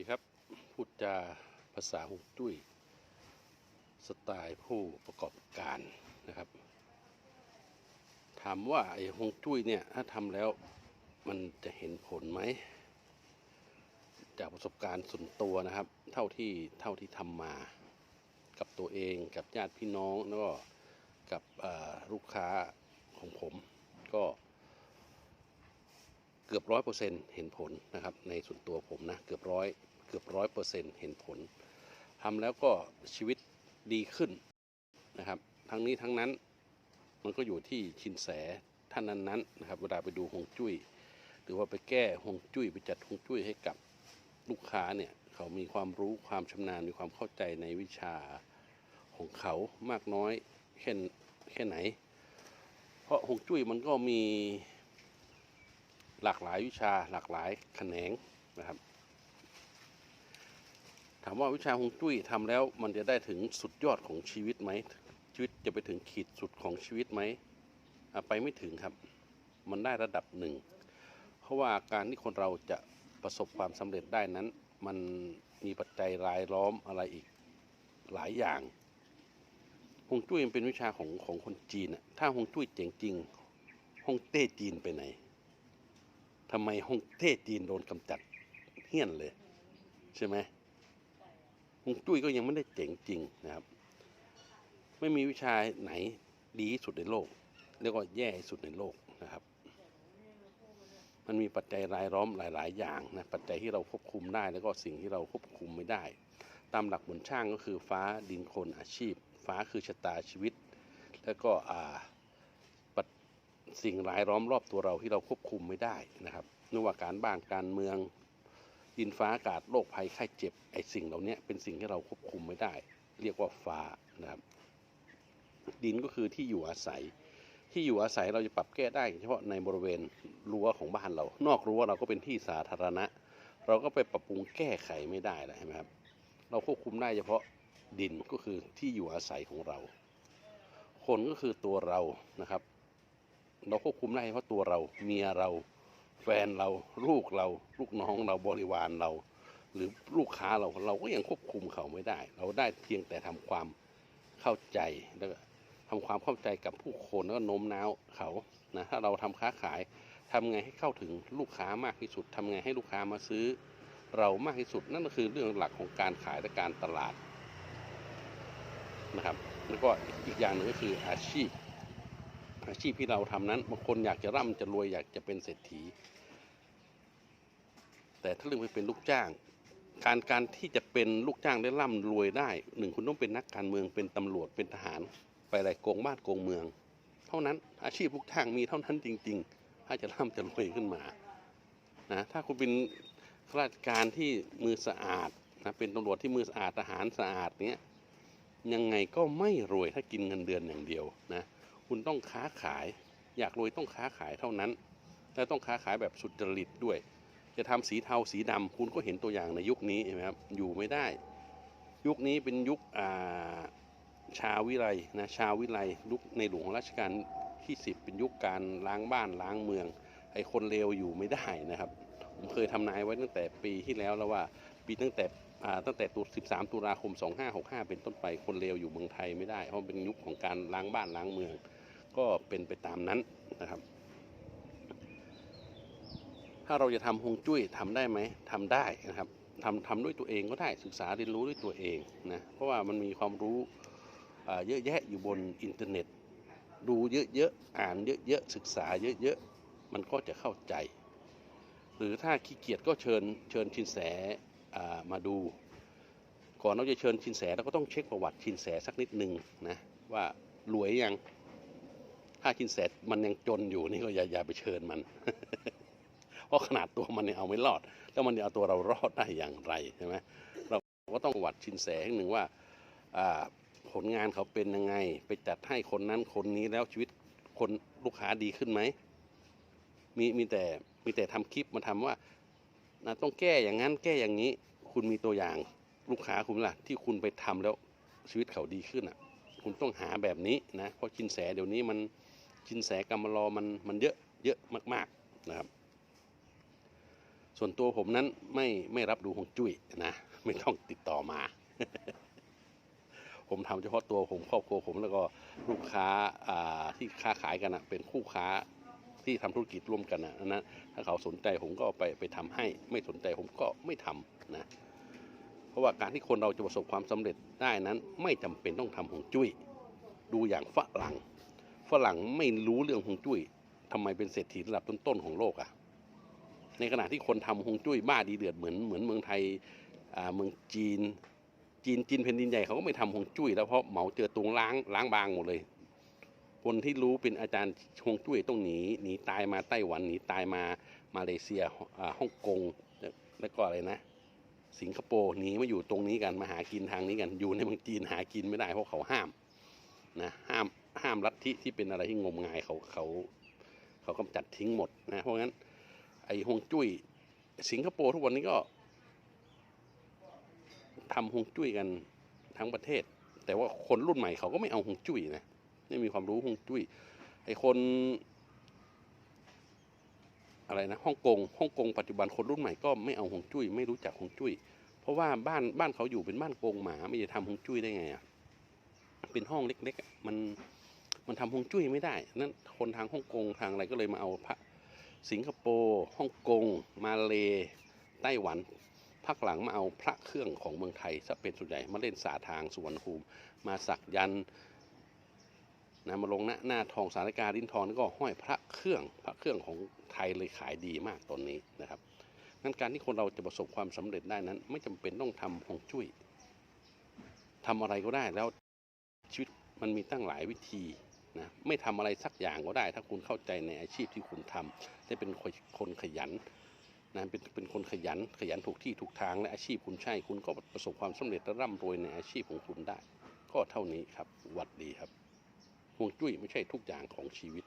ดีครับ พูดจาภาษาฮวงจุ้ย สไตล์ผู้ประกอบการนะครับ ถามว่าไอ้ฮวงจุ้ยเนี่ย ถ้าทำแล้วมันจะเห็นผลไหม จากประสบการณ์ส่วนตัวนะครับ เท่าที่เท่าที่ทำมากับตัวเองกับญาติพี่น้องแล้วก็กับลูกค้าของผมก็ เกือบร้อยเปอร์เซ็นต์เห็นผลนะครับ ในส่วนตัวผมนะเกือบร้อยเกือบร้อยเปอร์เซ็นต์เห็นผลทำแล้วก็ชีวิตดีขึ้นนะครับ ทั้งนี้ทั้งนั้นมันก็อยู่ที่ชินแสท่านนั้นๆนนะครับ เวลาไปดูฮวงจุ้ย หรือว่าไปแก้ฮวงจุ้ยไปจัดฮวงจุ้ยให้กับลูกค้าเนี่ยเขามีความรู้ความชำนาญมีความเข้าใจในวิชาของเขามากน้อยแค่แค่ไหน เพราะฮวงจุ้ยมันก็มี หลากหลายวิชาหลากหลายแขนงนะครับ ถามว่าวิชาฮวงจุ้ยทำแล้วมันจะได้ถึงสุดยอดของชีวิตไหมชีวิตจะไปถึงขีดสุดของชีวิตไหมไปไม่ถึงครับ มันได้ระดับหนึ่งเพราะว่าการที่คนเราจะประสบความสำเร็จได้นั้น มันมีปัจจัยรายล้อมอะไรอีกหลายอย่างฮวงจุ้ยเป็นวิชาของของคนจีนอะถ้าฮวงจุ้ยเจ๋งจริงฮวงเต้จีนไปไหน ทำไมฮ่องเต้จีนโดนกำจัดเฮี้ยนเลย ใช่ไหมฮงจุ้ยก็ยังไม่ได้เจ๋งจริงนะครับ ไม่มีวิชาไหนดีที่สุดในโลกเรียกว่าแย่ที่สุดในโลกนะครับ มันมีปัจจัยรายล้อมหลาย ๆ อย่างนะปัจจัยที่เราควบคุมได้ แล้วก็สิ่งที่เราควบคุมไม่ได้ ตามหลักบนช่างก็คือฟ้าดินคนอาชีพ ฟ้าคือชะตาชีวิต แล้วก็อ่า สิ่งรายล้อมรอบตัวเราที่เราควบคุมไม่ได้นะครับไม่ว่าการบ้านการเมืองดินฟ้าอากาศโรคภัยไข้เจ็บไอ้สิ่งเหล่านี้เป็นสิ่งที่เราควบคุมไม่ได้ เรียกว่าฟ้านะครับ ดินก็คือที่อยู่อาศัย ที่อยู่อาศัยเราจะปรับแก้ได้ เฉพาะในบริเวณรั้วของบ้านเรา นอกรั้วเราก็เป็นที่สาธารณะ เราก็ไปปรับปรุงแก้ไขไม่ได้แล้วใช่ไหมครับ เราควบคุมได้เฉพาะดินก็คือที่อยู่อาศัยของเรา คนก็คือตัวเรานะครับ เราควบคุมได้เพราะตัวเราเมียเรา แฟนเราลูกเรา ลูกน้องเราบริวารเรา หรือลูกค้าเราเราก็ยังควบคุมเขาไม่ได้ เราได้เพียงแต่ทำความเข้าใจแล้วก็ทำความเข้าใจกับผู้คนแล้วก็โน้มน้าวเขานะถ้าเราทำค้าขายทำไงให้เข้าถึงลูกค้ามากที่สุดทำไงให้ลูกค้ามาซื้อ เรามากที่สุดนั่นก็คือเรื่องหลักของการขายและการตลาดนะครับ แล้วก็อีกอย่างหนึ่งก็คืออาชีพ อาชีพที่เราทำนั้นบางคนอยากจะร่ำจะรวยอยากจะเป็นเศรษฐี แต่ถ้าเรื่องไปเป็นลูกจ้าง การการที่จะเป็นลูกจ้างได้ร่ำรวยได้หนึ่งคุณต้องเป็นนักการเมืองเป็นตำรวจเป็นทหาร ไปอะไรโกงบ้านโกงเมือง เท่านั้นอาชีพลูกจ้างมีเท่านั้นจริง ๆ ถ้าจะร่ำจะรวยขึ้นมานะถ้าคุณเป็นข้าราชการที่มือสะอาดนะเป็นตำรวจที่มือสะอาดทหารสะอาดเนี้ยยังไงก็ไม่รวยถ้ากินเงินเดือนอย่างเดียวนะ คุณต้องค้าขาย อยากรวยต้องค้าขายเท่านั้น และต้องค้าขายแบบสุจริตด้วย จะทำสีเทาสีดำคุณก็เห็นตัวอย่างในยุคนี้เห็นไหมครับอยู่ไม่ได้ ยุคนี้เป็นยุคอาชาวิไลนะชาวิไลยุคในหลวงรัชกาลที่ 10 เป็นยุคการล้างบ้านล้างเมืองไอ้คนเลวอยู่ไม่ได้นะครับ ผมเคยทำนายไว้ตั้งแต่ปีที่แล้วแล้วว่าปีตั้งแต่อ่าตั้งแต่ตุ13 ตุลาคม 2565 เป็นต้นไปคนเลวอยู่เมืองไทยไม่ได้ เพราะเป็นยุคของการล้างบ้านล้างเมือง ก็เป็นไปตามนั้นนะครับ ถ้าเราจะทำฮวงจุ้ยทำได้ไหมทำได้นะครับทำทำด้วยตัวเองก็ได้ศึกษาเรียนรู้ด้วยตัวเองนะเพราะว่ามันมีความรู้เยอะแยะอยู่บนอินเทอร์เน็ต ดูเยอะๆอ่านเยอะๆศึกษาเยอะๆมันก็จะเข้าใจ หรือถ้าขี้เกียจก็เชิญเชิญชินแสามาดู ก่อนเราจะเชิญชินแสเราก็ต้องเช็คประวัติชินแสสักนิดหนึ่งนะว่า รวยยังาชินแสมันยังจนอยู่นี่ก็อย่าอย่าไปเชิญมัน เพราะขนาดตัวมันเนี่ยเอาไม่รอด แล้วมันจะเอาตัวเรารอดได้อย่างไรใช่ไหมเราก็ต้องวัติชินแสหนึ่งว่าผลงานเขาเป็นยังไง ไปจัดให้คนนั้นคนนี้แล้วชีวิตคนลูกค้าดีขึ้นไหมมีมีแต่มีแต่ทำคลิปมาทำว่านะต้องแก้อย่างนั้นแก้อย่างนี้ คุณมีตัวอย่างลูกค้าคุณล่ะ ที่คุณไปทำแล้วชีวิตเขาดีขึ้นอะ คุณต้องหาแบบนี้นะเพราะชินแสเดี๋ยวนี้มัน ชินแสกรรมลอมันมันเยอะเยอะมากๆนะครับ ส่วนตัวผมนั้นไม่ไม่รับดูฮวงจุ้ยนะไม่ต้องติดต่อมา ผมทำเฉพาะตัวผมครอบครัวผมแล้วก็ลูกค้าอ่าที่ค้าขายกันนะเป็นคู่ค้าที่ทำธุรกิจร่วมกันนะอันนะถ้าเขาสนใจผมก็ไปไปทำให้ ไม่สนใจผมก็ไม่ทำนะ เพราะว่าการที่คนเราจะประสบความสำเร็จได้นั้น ไม่จำเป็นต้องทำฮวงจุ้ย ดูอย่างฝรั่ง ฝรั่งไม่รู้เรื่องฮวงจุ้ยทำไมเป็นเศรษฐีระดับต้นๆของโลกอะ่ะ ในขณะที่คนทำฮวงจุ้ยบ้าดีเดือดเหมือนเหมือนเมืองไทยอ่าเมืองจีน จีนจีนแผ่นดินใหญ่เขาก็ไม่ทำฮวงจุ้ยแล้วเพราะเหมาเจอตรงล้างล้างบางหมดเลย คนที่รู้เป็นอาจารย์ฮวงจุ้ยต้องหนีหนีตายมาไต้หวันหนีตายมามาเลเซียอ่าฮ่องกงแล้วก็อะไรนะสิงคโปร์หนีมาอยู่ตรงนี้กันมาหากินทางนี้กันอยู่ในเมืองจีนหากินไม่ได้เพราะเขาห้ามนะห้าม ห้ามลัทธิที่เป็นอะไรที่งมงายเขาเขาเขากำจัดทิ้งหมดนะเพราะงั้น ไอ้ฮวงจุ้ยสิงคโปร์ทุกวันนี้ก็ทำฮวงจุ้ยกันทั้งประเทศ แต่ว่าคนรุ่นใหม่เขาก็ไม่เอาฮวงจุ้ยนะไม่มีความรู้ฮวงจุ้ยไอ้คนอะไรนะฮ่องกงฮ่องกงปัจจุบันคนรุ่นใหม่ก็ไม่เอาฮวงจุ้ยไม่รู้จักฮวงจุ้ยเพราะว่าบ้านบ้านเขาอยู่เป็นบ้านโกงหมาไม่จะทำฮวงจุ้ยได้ไงอะเป็นห้องเล็กๆมัน มันทำฮวงจุ้ยไม่ได้ นั่นคนทางฮ่องกงทางอะไรก็เลยมาเอาพระสิงคโปร์ฮ่องกง มาเลไต้หวันพักหลังมาเอาพระเครื่องของเมืองไทยซะเป็นส่วนใหญ่มาเล่นสาทางสุวรรณภูมิ มาสักยันนะมาลงหน้าหน้าทองสารกาลิ้นทองแล้วก็ห้อยพระเครื่องพระเครื่องของไทยเลยขายดีมากตอนนี้นะครับงั้นการที่คนเราจะประสบความสำเร็จได้นั้น ไม่จำเป็นต้องทำฮงจุ้ยทำอะไรก็ได้แล้วชีวิตมันมีตั้งหลายวิธี นะไม่ทำอะไรสักอย่างก็ได้ ถ้าคุณเข้าใจในอาชีพที่คุณทำได้เป็นคนคนขยันนะเป็นเป็นคนขยันขยันถูกที่ถูกทางและอาชีพคุณใช่คุณก็ประสบความสำเร็จและร่ำรวยในอาชีพของคุณได้ ก็เท่านี้ครับหวัดดีครับฮวงจุ้ยไม่ใช่ทุกอย่างของชีวิต